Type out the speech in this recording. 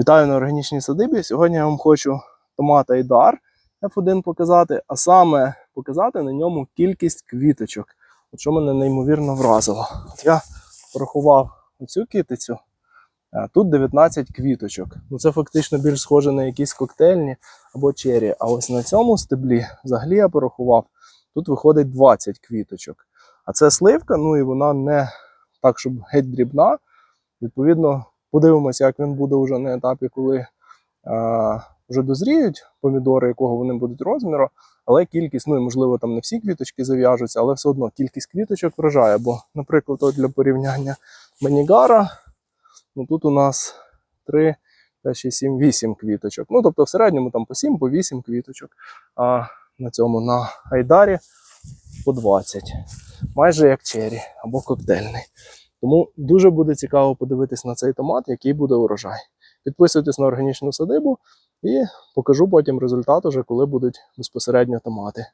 Вітаю на органічній садибі. Сьогодні я вам хочу томат Айдар F1 показати, а саме показати на ньому кількість квіточок, що мене неймовірно вразило. От я порахував оцю китицю, а тут 19 квіточок. Ну це фактично більш схоже на якісь коктейльні або чері. А ось на цьому стеблі, взагалі я порахував, тут виходить 20 квіточок. А це сливка, ну і вона не так, щоб геть дрібна. Відповідно, Подивимося, як він буде вже на етапі, коли а, вже дозріють помідори, якого вони будуть розміру. Але кількість, ну і можливо, там не всі квіточки зав'яжуться, але все одно кількість квіточок вражає. Бо, наприклад, от для порівняння Манігара, ну тут у нас 3, 5, 6, 7, 8 квіточок. Ну, тобто в середньому там по 7, по 8 квіточок. А на цьому на Айдарі по 20. Майже як чері або коктейльний. Тому дуже буде цікаво подивитись на цей томат, який буде урожай. Підписуйтесь на органічну садибу і покажу потім результат, уже коли будуть безпосередньо томати.